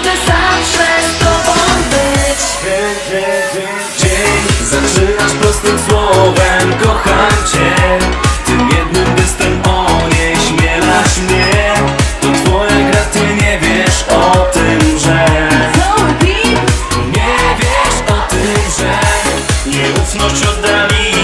chcę zawsze z tobą być. Dzień, dzień, dzień, Zaczynasz prostym słowem Kocham cię. Tym jednym gestem onieśmielasz mnie. To twoja gra, ty nie wiesz o tym, że Nie wiesz o tym, że Nieufność oddali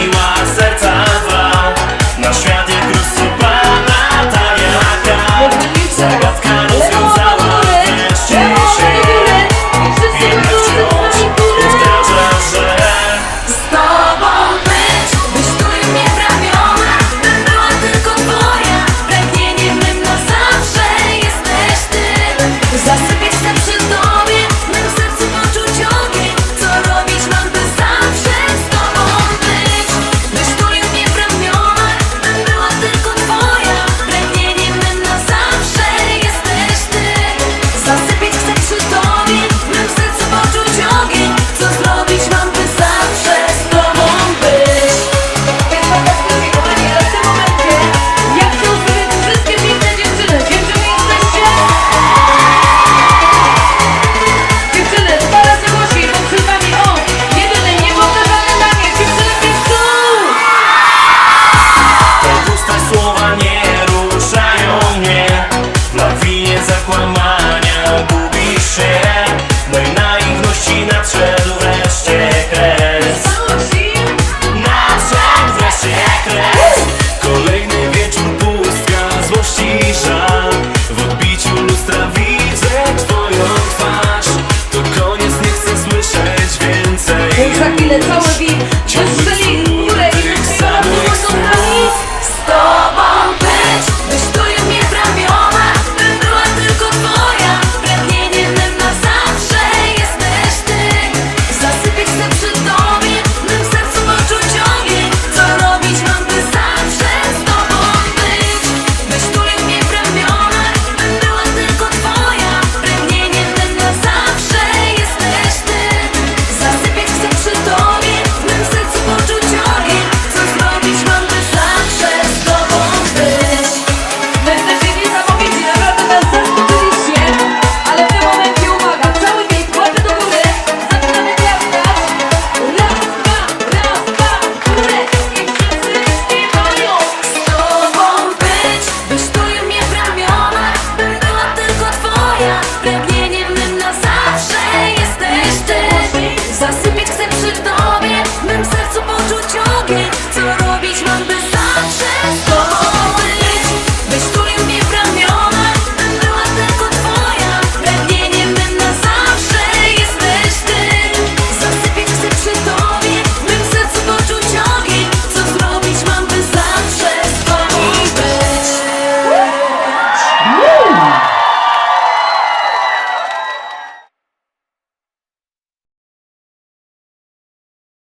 the toe of you.